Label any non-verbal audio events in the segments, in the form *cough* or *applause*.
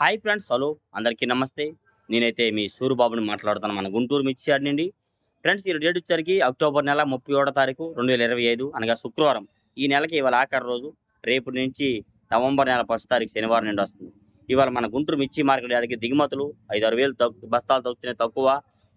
Hi friends hello. అందరికీ నమస్తే. నేనైతే మీ సూరుబాబుని మాట్లాడుతాను మన గుంటూరు మిర్చి నుండి. ఫ్రెండ్స్ ఈ డేట్ వచ్చరికి అక్టోబర్ నెల ముప్పై ఒకటో తారీఖు రెండు వేల ఇరవై ఐదు అనగా శుక్రవారం. ఈ నెలకి ఇవాళ ఆఖరి రోజు. రేపు నుంచి నవంబర్ నెల ఫస్ట్ తారీఖు శనివారం నుండి వస్తుంది. ఇవాళ మన గుంటూరు మిర్చి మార్కెట్ యాడికి దిగుమతులు ఐదు ఆరు వేలు తగ్గు బస్తాలు తగ్గుతున్నాయి తక్కువ.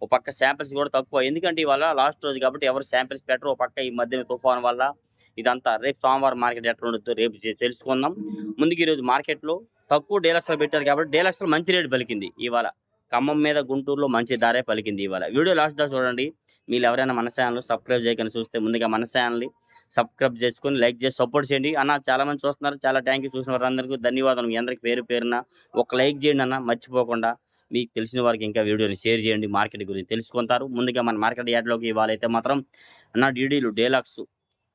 ఒక పక్క శాంపిల్స్ కూడా తక్కువ. ఎందుకంటే ఇవాళ లాస్ట్ రోజు కాబట్టి ఎవరు శాంపిల్స్ పెట్టరు. ఒక పక్క ఈ మధ్యన తుఫాన్ వల్ల ఇదంతా రేపు సోమవారం మార్కెట్ ఎట్లా ఉండొద్దు రేపు తెలుసుకుందాం. ముందుకు ఈరోజు మార్కెట్లో తక్కువ డీలక్స్లో పెట్టారు కాబట్టి డీలక్స్లో మంచి రేటు పలికింది ఇవాళ. ఖమ్మం మీద గుంటూరులో మంచి ధారే పలికింది ఇవాళ. వీడియో లాస్ట్ దా చూడండి. మీరు ఎవరైనా మన ఛానల్ సబ్స్క్రైబ్ చేయకుండా చూస్తే ముందుగా మన ఛానల్ని సబ్స్క్రైబ్ చేసుకొని లైక్ చేసి సపోర్ట్ చేయండి. అన్న చాలా మంది చూస్తున్నారు. చాలా థ్యాంక్ యూ చూసిన వారందరికీ ధన్యవాదాలు. మీ అందరికీ పేరు పేరున ఒక లైక్ చేయండి అన్న మర్చిపోకుండా మీకు తెలిసిన వారికి ఇంకా వీడియోని షేర్ చేయండి మార్కెట్ గురించి తెలుసుకుంటారు. ముందుగా మన మార్కెట్ యార్డ్లోకి ఇవాళైతే మాత్రం అన్న డీడీలు డేలాక్స్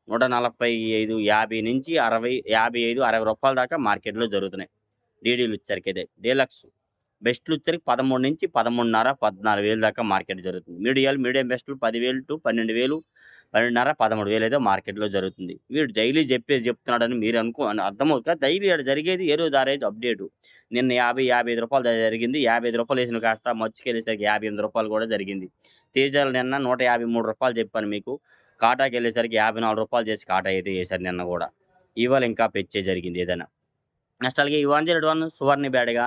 నూట నలభై ఐదు యాభై నుంచి అరవై యాభై ఐదు అరవై రూపాయల దాకా మార్కెట్లో జరుగుతున్నాయి. డీడీలు వచ్చరికి అయితే డీలక్స్. బెస్ట్లు వచ్చరికి పదమూడు నుంచి పదమూడున్నర పద్నాలుగు వేలు దాకా మార్కెట్ జరుగుతుంది. మీడియాలు మీడియం బెస్ట్లు పదివేలు టు పన్నెండు వేలు పన్నెండున్నర పదమూడు వేలు అయితే మార్కెట్లో జరుగుతుంది. వీడు డైలీ చెప్పేది చెప్తున్నాడని మీరు అనుకో అని అర్థమవుతుంది కదా డైలీ ఇక్కడ జరిగేది ఏ రోజు ఆ రోజు అప్డేట్. నిన్న యాభై యాభై ఐదు రూపాయలు జరిగింది. యాభై ఐదు రూపాయలు వేసిన కాస్త మచ్చుకెళ్ళేసరికి యాభై ఎనిమిది రూపాయలు కూడా జరిగింది. తేజాలు నిన్న నూట యాభై మూడు రూపాయలు చెప్పాను మీకు. కాటాకి వెళ్ళేసరికి యాభై నాలుగు రూపాయలు చేసి కాటా అయితే చేశారు నిన్న కూడా. ఇవాళ ఇంకా పెంచే జరిగింది ఏదైనా. నెక్స్ట్ అలాగే ఈ వన్ వన్ సువర్ణ బేడగా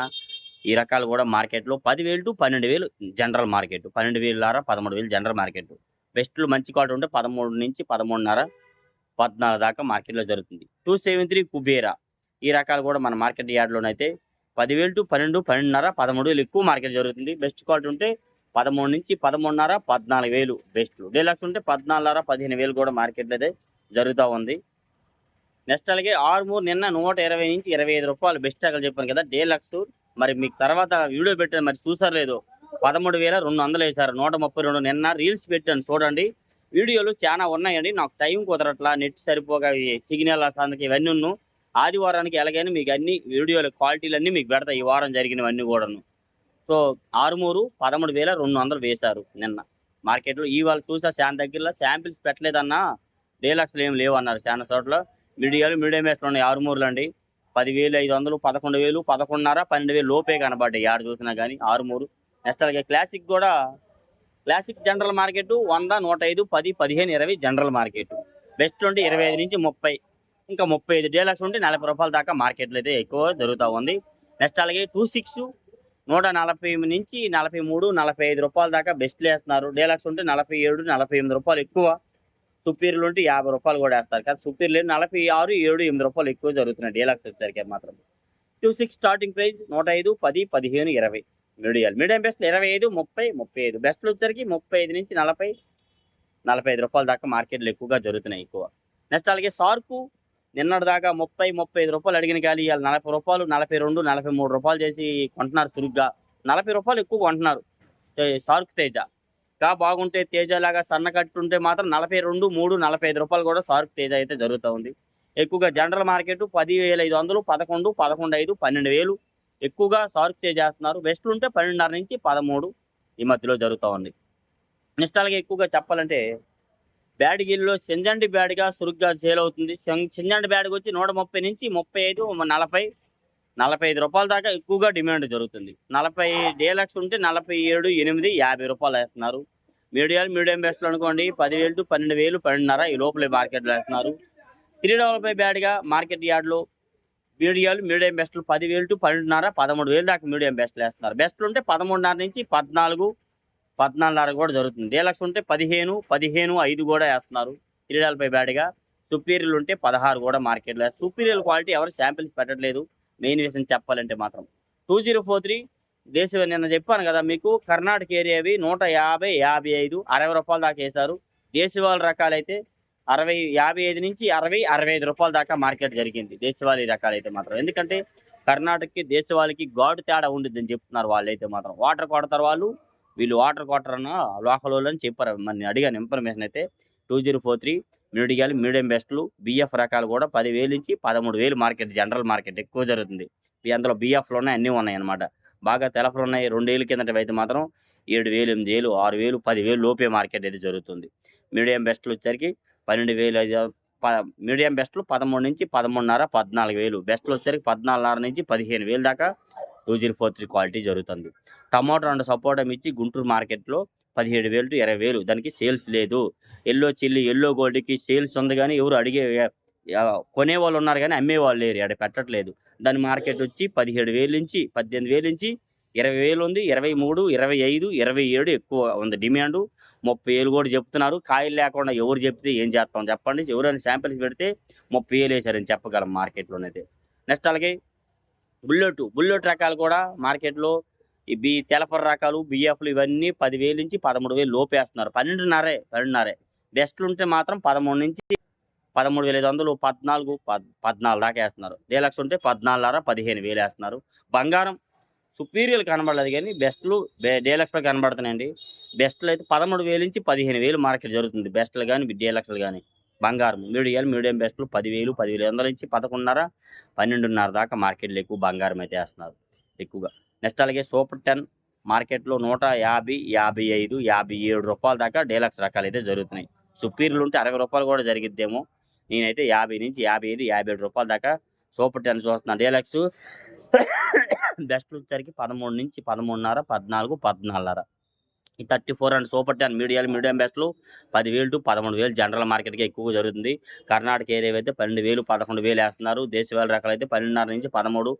ఈ రకాలు కూడా మార్కెట్లో పదివేలు టు పన్నెండు వేలు జనరల్ మార్కెట్. పన్నెండు వేలు లారా పదమూడు వేలు జనరల్ మార్కెట్. బెస్ట్లు మంచి క్వాలిటీ ఉంటే పదమూడు నుంచి పదమూడున్నర పద్నాలుగు దాకా మార్కెట్లో జరుగుతుంది. టూ సెవెన్ త్రీ కుబేరా ఈ రకాలు కూడా మన మార్కెట్ యార్డ్లోనైతే పదివేలు టు పన్నెండు పన్నెండున్నర పదమూడు వేలు ఎక్కువ మార్కెట్ జరుగుతుంది. బెస్ట్ క్వాలిటీ ఉంటే పదమూడు నుంచి పదమూడున్నర పద్నాలుగు వేలు బెస్ట్లు. డీలక్స్ ఉంటే పద్నాలుగున్నర పదిహేను వేలు కూడా మార్కెట్లో అయితే జరుగుతూ ఉంది. నెక్స్ట్ అలాగే ఆర్మూర్ నిన్న నూట ఇరవై నుంచి ఇరవై ఐదు రూపాయలు బెస్ట్ ఆకలి చెప్పాను కదా డీలక్స్. మరి మీకు తర్వాత వీడియో పెట్టాను మరి చూసారు లేదు. పదమూడు వేల రెండు వందలు వేశారు నూట ముప్పై రెండు నిన్న రీల్స్ పెట్టాను చూడండి. వీడియోలు చాలా ఉన్నాయండి నాకు టైం కుదరట్లా నెట్ సరిపోగా ఈ సిగ్నల్ అందుకే ఇవన్నీ ఉన్ను. ఆదివారానికి ఎలాగైనా మీకు అన్ని వీడియోల క్వాలిటీలన్నీ మీకు పెడతాయి ఈ వారం జరిగినవన్నీ కూడాను. సో ఆరుమూరు పదమూడు వేల రెండు వందలు వేశారు నిన్న. మార్కెట్లో ఇవాళ చూసా శాన్ దగ్గరలో శాంపిల్స్ పెట్టలేదన్నా డేలక్స్లు ఏం లేవు అన్నారు చాలా చోట్ల. మీడియాలు మీడియం వేస్ట్ ఉన్నాయి. ఆరుమూరులు అండి. పదివేలు ఐదు వందలు పదకొండు వేలు పదకొండున్నర పన్నెండు వేలు లోపే కనబడ్డాయి. ఆడ చూసినా కానీ ఆరుమూరు నెక్స్ట్ అలాగే క్లాసిక్ కూడా క్లాసిక్ జనరల్ మార్కెట్ వంద నూట ఐదు పది పదిహేను ఇరవై జనరల్ మార్కెట్ బెస్ట్ ఉంటే ఇరవై ఐదు నుంచి ముప్పై. ఇంకా ముప్పై ఐదు డీలక్స్ ఉంటే నలభై రూపాయల దాకా మార్కెట్లో అయితే ఎక్కువ దొరుకుతూ ఉంది. నెక్స్ట్ అలాగే టూ సిక్స్ నూట నలభై నుంచి నలభై మూడు నలభై ఐదు రూపాయల దాకా బెస్ట్లు వేస్తున్నారు. డీలక్స్ ఉంటే నలభై ఏడు నలభై ఎనిమిది రూపాయలు ఎక్కువ. సుపీరియర్లు ఉంటే యాభై రూపాయలు కూడా వేస్తారు. కానీ సుపీరియర్లు నలభై ఆరు ఏడు ఎనిమిది రూపాయలు ఎక్కువ జరుగుతున్నాయి డీలక్స్ వచ్చేసరికి మాత్రం. టూ సిక్స్ స్టార్టింగ్ ప్రైస్ నూట ఐదు పది పదిహేను ఇరవై. మీడియాలు మీడియం బెస్ట్ ఇరవై ఐదు ముప్పై ముప్పై ఐదు. బెస్ట్లు వచ్చేసరికి ముప్పై ఐదు నుంచి నలభై నలభై ఐదు రూపాయల దాకా మార్కెట్లో ఎక్కువగా జరుగుతున్నాయి ఎక్కువ. నెక్స్ట్ అలాగే సార్కు నిన్నటిదాకా ముప్పై ముప్పై ఐదు రూపాయలు అడిగిన కానీ ఇవాళ నలభై రూపాయలు నలభై రెండు నలభై మూడు రూపాయలు చేసి కొంటున్నారు సురుగ్గా. నలభై రూపాయలు ఎక్కువ కొంటున్నారు. షార్క్ సార్క్ తేజ. ఇంకా బాగుంటే తేజ లాగా సన్న మాత్రం నలభై రెండు మూడు నలభై ఐదు రూపాయలు కూడా షార్ప్ తేజ అయితే జరుగుతూ ఉంది. ఎక్కువగా జనరల్ మార్కెట్ పది వేల ఐదు వందలు పదకొండు పదకొండు ఐదు పన్నెండు వేలు. ఎక్కువగా సార్క్ తేజ చేస్తున్నారు వెస్ట్ ఉంటే పన్నెండున్నర నుంచి పదమూడు ఈ మధ్యలో జరుగుతూ ఉంది. నిష్టాలుగా ఎక్కువగా చెప్పాలంటే బ్యాడ్గిల్లో సింజండి బ్యాడ్గా సురుగ్గా సేల్ అవుతుంది సింజండి బ్యాడ్కి వచ్చి నూట ముప్పై నుంచి ముప్పై ఐదు నలభై నలభై ఐదు రూపాయల దాకా ఎక్కువగా డిమాండ్ జరుగుతుంది. నలభై డీలక్స్ ఉంటే నలభై ఏడు ఎనిమిది యాభై రూపాయలు వేస్తున్నారు. మీడియాలు మీడియం బెస్ట్లు అనుకోండి పదివేలు టు పన్నెండు వేలు పన్నెండున్నర ఈ లోపలే మార్కెట్లో వేస్తున్నారు. త్రీ డబల్ ఫైవ్ బ్యాడ్గా మార్కెట్ యార్డ్లో మీడియాలు మీడియం బెస్ట్లు పదివేలు టు పన్నెండున్నర పదమూడు వేలు దాకా మీడియం బెస్ట్లు వేస్తున్నారు. బెస్ట్లు ఉంటే పదమూడున్నర నుంచి పద్నాలుగు పద్నాలుగున్నర కూడా జరుగుతుంది. డీలక్స్ ఉంటే పదిహేను పదిహేను ఐదు కూడా వేస్తున్నారు. త్రీ డబల్ ఫైవ్ బ్యాడ్గా. సుపీరియర్లు ఉంటే పదహారు కూడా మార్కెట్లో సుపీరియర్ క్వాలిటీ ఎవరు శాంపిల్స్ పెట్టట్లేదు. మెయిన్ విషయం చెప్పాలంటే మాత్రం. టూ జీరో ఫోర్ త్రీ దేశ నిన్న చెప్పాను కదా మీకు కర్ణాటక ఏరియావి నూట యాభై యాభై ఐదు అరవై రూపాయల దాకా వేశారు. దేశవాళీ రకాలైతే అరవై యాభై ఐదు నుంచి అరవై అరవై ఐదు రూపాయల దాకా మార్కెట్ జరిగింది. దేశవాళీ రకాలైతే మాత్రం. ఎందుకంటే కర్ణాటకకి దేశవాళికి గాడు తేడా ఉండిద్దని చెప్తున్నారు వాళ్ళైతే మాత్రం. వాటర్ కొడతారు వాళ్ళు. వీళ్ళు వాటర్ కొట్టరన్న లోకల్ వాళ్ళు అని చెప్పారు. మరి అడిగాను ఇన్ఫర్మేషన్ అయితే. టూ జీరో ఫోర్ త్రీ మిడియాలు మీడియం బెస్ట్లు బిఎఫ్ రకాలు కూడా పదివేలు నుంచి పదమూడు వేలు మార్కెట్ జనరల్ మార్కెట్ ఎక్కువ జరుగుతుంది. ఈ అందులో బిఎఫ్లు ఉన్నాయి అన్నీ ఉన్నాయన్నమాట. బాగా తెలపలు ఉన్నాయి రెండేళ్ళ కిందట అయితే మాత్రం ఏడు వేలు ఎనిమిది వేలు ఆరు వేలు పదివేలు లోపే మార్కెట్ అయితే జరుగుతుంది. మీడియం బెస్ట్లు వచ్చరికి పన్నెండు వేలు ఐదు ప మీడియం బెస్ట్లు పదమూడు నుంచి పదమూడున్నర పద్నాలుగు వేలు బెస్ట్లు వచ్చరికి పద్నాలుగున్నర నుంచి పదిహేను వేలు దాకా two zero four three quality జరుగుతుంది. టమాటో అండ్ సపోటా మిర్చి గుంటూరు మార్కెట్లో పదిహేడు వేలు టు ఇరవై వేలు. దానికి సేల్స్ లేదు. ఎల్లో చిల్లి ఎల్లో గోల్డ్కి సేల్స్ ఉంది కానీ ఎవరు అడిగే కొనేవాళ్ళు ఉన్నారు కానీ అమ్మేవాళ్ళు లేరు. ఇక్కడ పెట్టట్లేదు. దాని మార్కెట్ వచ్చి పదిహేడు వేలు నుంచి పద్దెనిమిది వేలు నుంచి ఇరవై వేలు ఉంది. ఇరవై మూడు ఇరవై ఐదు ఇరవై ఏడు ఎక్కువ ఉంది డిమాండ్. ముప్పై వేలు కూడా చెప్తున్నారు. కాయలు లేకుండా ఎవరు చెప్తే ఏం చేస్తాం చెప్పండి. ఎవరైనా శాంపిల్స్ పెడితే ముప్పై వేలు వేసారని చెప్పగలం మార్కెట్లోనైతే. నెక్స్ట్ అలాగే బుల్లెట్ బుల్లెట్ రకాలు కూడా మార్కెట్లో ఈ బి తెలపర రకాలు బిఎఫ్లు ఇవన్నీ పదివేలు నుంచి పదమూడు వేలు లోపేస్తున్నారు. పన్నెండున్నరే పన్నెండున్నరే. బెస్ట్లు ఉంటే మాత్రం పదమూడు నుంచి పదమూడు వేల ఐదు వందలు పద్నాలుగు పద్ పద్నాలుగు దాకా వేస్తున్నారు. డీలక్స్ ఉంటే పద్నాలుగున్నర పదిహేను వేలు వేస్తున్నారు. బంగారం సుపీరియర్లు కనబడలేదు కానీ బెస్ట్లు డీలక్స్లో కనబడుతున్నాయండి. బెస్ట్లు అయితే పదమూడు వేలు నుంచి పదిహేను వేలు మార్కెట్ జరుగుతుంది. బెస్ట్లు కానీ డీలక్స్లు కానీ బంగారం మీడియం మీడియం బెస్ట్లు పదివేలు పదివేల వందల నుంచి పదకొండున్నర పన్నెండున్నర దాకా మార్కెట్లో ఎక్కువ బంగారం అయితే వేస్తున్నారు. ఎక్కువగా. నెక్స్ట్ అలాగే సూపర్ టెన్ మార్కెట్లో నూట యాభై యాభై ఐదు యాభై ఏడు రూపాయల దాకా డీలక్స్ రకాలు అయితే జరుగుతున్నాయి. సుపీరియర్లు ఉంటే అరవై రూపాయలు కూడా జరిగిద్దేమో. నేనైతే యాభై నుంచి యాభై ఐదు యాభై ఏడు రూపాయల దాకా సూపర్ టెన్ చూస్తున్నాను డీలక్స్ *coughs* బెస్ట్ వచ్చేసరికి పదమూడు నుంచి పదమూడున్నర పద్నాలుగు పద్నాలుగున్నర. ఈ thirty four and super ten medium medium బెస్ట్లు పదివేలు టు పదమూడు వేలు జనరల్ మార్కెట్కి ఎక్కువగా జరుగుతుంది. కర్ణాటక ఏరియా అయితే పన్నెండు వేలు పదకొండు వేలు వేస్తున్నారు. దేశవాళ రకాలు అయితే పన్నెండున్నర నుంచి పదమూడు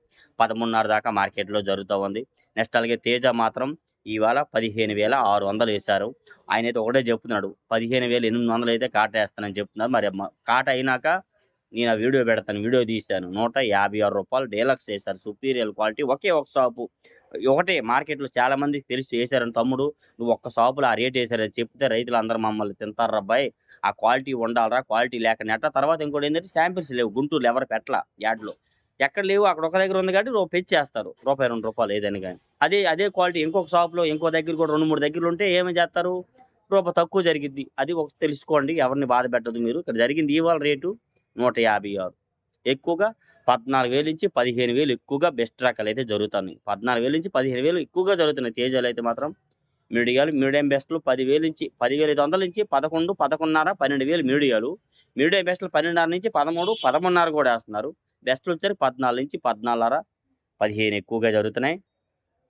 పదమూడున్నర దాకా మార్కెట్లో జరుగుతూ ఉంది. నెక్స్ట్ అలాగే తేజ మాత్రం ఇవాళ పదిహేను వేల ఆరు వందలు వేశారు. ఆయన అయితే ఒకటే చెప్తున్నాడు పదిహేను వేల ఎనిమిది వందలు అయితే కాట వేస్తానని చెప్తున్నారు. మరి కాట అయినాక నేను ఆ వీడియో పెడతాను వీడియో తీశాను. నూట యాభై ఆరు రూపాయలు డీలక్స్ వేశారు. సుపీరియర్ క్వాలిటీ ఒకే ఒక షాపు. ఒకటే మార్కెట్లో చాలా మందికి తెలిసి వేశారని తమ్ముడు నువ్వు ఒక్క షాపులో ఆ రేట్ వేశారని చెప్తే రైతులు అందరూ మమ్మల్ని తింటారు అబ్బాయి ఆ క్వాలిటీ ఉండాలరా క్వాలిటీ లేక నెట్ట తర్వాత ఇంకోటి ఏంటంటే శాంపిల్స్ లేవు గుంటూరులో ఎవరు పెట్టలా యాడ్లో. ఎక్కడ లేవు అక్కడ ఒక దగ్గర ఉంది కాబట్టి రూపాయి పెంచేస్తారు రూపాయి రెండు రూపాయలు ఏదైనా కానీ. అదే అదే క్వాలిటీ ఇంకొక షాప్లో ఇంకో దగ్గర కూడా రెండు మూడు దగ్గరలు ఉంటే ఏమి చేస్తారు? రూపాయి తక్కువ జరిగిద్ది. అది ఒక తెలుసుకోండి ఎవరిని బాధ పెట్టదు మీరు. ఇక్కడ జరిగింది ఇవాళ రేటు నూట యాభై ఆరు. ఎక్కువగా పద్నాలుగు వేలు నుంచి పదిహేను వేలు ఎక్కువగా బెస్ట్ రకాలు అయితే జరుగుతున్నాయి పద్నాలుగు వేలు నుంచి పదిహేను వేలు ఎక్కువగా జరుగుతున్నాయి తేజాలు అయితే మాత్రం. మీడియాలు మీడియం బెస్ట్లు పదివేలు నుంచి పదివేల ఐదు వందల నుంచి పదకొండు పదకొండున్నర పన్నెండు వేలు మీడియాలు మీడియం బెస్ట్లు పన్నెండున్నర నుంచి పదమూడు పదమూడున్నర కూడా వేస్తున్నారు. బెస్ట్లు వచ్చేసరికి పద్నాలుగు నుంచి పద్నాలుగున్నర పదిహేను ఎక్కువగా జరుగుతున్నాయి.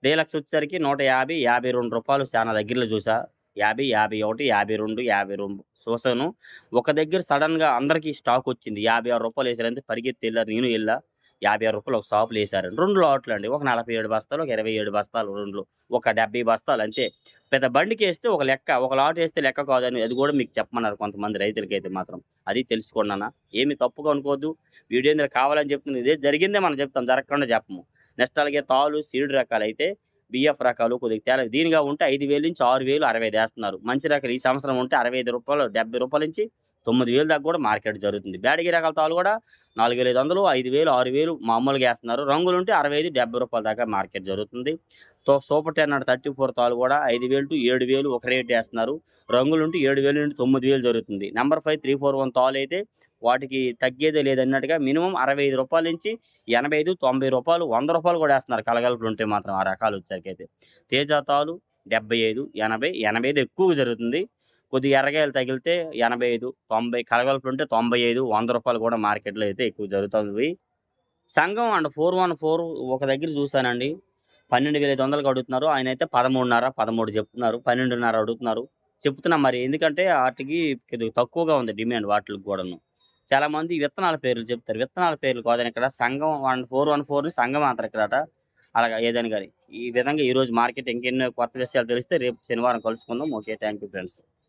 డీలక్స్ వచ్చేసరికి నూట యాభై యాభై రెండు రూపాయలు చాలా దగ్గరలో చూసా. యాభై యాభై ఒకటి యాభై రెండు యాభై రెండు. చూసాను ఒక దగ్గర సడన్గా అందరికీ స్టాక్ వచ్చింది. యాభై ఆరు రూపాయలు వేసారంటే పరిగెత్తి వెళ్ళారు నేను వెళ్ళా. యాభై ఆరు రూపాయలు ఒక షాపులు వేసారు. రెండు లాట్లు అండి. ఒక నలభై ఏడు బస్తాలు ఒక ఇరవై ఏడు బస్తాలు రెండు. ఒక డెబ్బై బస్తాలు అంతే. పెద్ద బండికి వేస్తే ఒక లెక్క ఒక లాట్ వేస్తే లెక్క కాదని అది కూడా మీకు చెప్పమన్నారు కొంతమంది రైతులకి అయితే మాత్రం. అది తెలుసుకున్నానా ఏమి తప్పుగా అనుకోవద్దు. వీడియో ఇందులో కావాలని చెప్తుంది. ఇదే జరిగిందే మనం చెప్తాం. జరగకుండా చెప్పము. నెక్స్ట్ అలాగే తాలు సీడు రకాలు అయితే బిఎఫ్ రకాలు కొద్దిగా తేడా దీనిగా ఉంటే ఐదు వేలు నుంచి ఆరు వేలు అరవై వేస్తున్నారు. మంచి రకాలు ఈ సంవత్సరం ఉంటే అరవై ఐదు రూపాయలు డెబ్బై రూపాయల నుంచి తొమ్మిది వేలు దాకా కూడా మార్కెట్ జరుగుతుంది. బ్యాడగి రకాల తాలు కూడా నాలుగు వేల ఐదు వందలు ఐదు వేలు ఆరు వేలు మామూలుగా వేస్తున్నారు. రంగులు ఉంటే అరవై ఐదు డెబ్బై రూపాయల దాకా మార్కెట్ జరుగుతుంది. తో సూపర్ టెన్ అంటే థర్టీ ఫోర్ తాలు కూడా ఐదు వేలు టు ఏడు వేలు ఒక రేట్ వేస్తున్నారు. రంగులు ఉంటే ఏడు వేలు నుండి తొమ్మిది వేలు జరుగుతుంది. Number five three four one తాలు అయితే వాటికి తగ్గేదే లేదన్నట్టుగా మినిమం అరవై ఐదు రూపాయల నుంచి ఎనభై ఐదు తొంభై రూపాయలు వంద రూపాయలు కూడా వేస్తున్నారు. కలగలుపులు ఉంటే మాత్రం ఆ రకాలు వచ్చేసరికైతే. తేజాతాలు డెబ్బై ఐదు ఎనభై ఎనభై ఐదు ఎక్కువ జరుగుతుంది. కొద్దిగా ఎర్రగాయలు తగిలితే ఎనభై ఐదు తొంభై కలగలుపులు ఉంటే తొంభై ఐదు వంద రూపాయలు కూడా మార్కెట్లో అయితే ఎక్కువ జరుగుతుంది. సంఘం అండ్ ఫోర్ వన్ ఫోర్ ఒక దగ్గర చూశానండి. పన్నెండు వేల ఐదు వందలకు అడుగుతున్నారు. ఆయన అయితే పదమూడున్నర పదమూడు చెప్తున్నారు. పన్నెండున్నర అడుగుతున్నారు. చెప్తున్నా మరి ఎందుకంటే వాటికి తక్కువగా ఉంది డిమాండ్ వాటికి కూడాను. చాలా మంది విత్తనాల పేర్లు చెప్తారు. విత్తనాల పేర్లు కాదని ఇక్కడ సంఘం వన్ ఫోర్ వన్ ఫోర్ని సంఘం అంటారు ఇక్కడ అలాగా ఏదని కానీ. ఈ విధంగా ఈ రోజు మార్కెట్ ఇంకెన్నో కొత్త విషయాలు తెలిస్తే రేపు శనివారం కలుసుకుందాం. Okay thank you friends.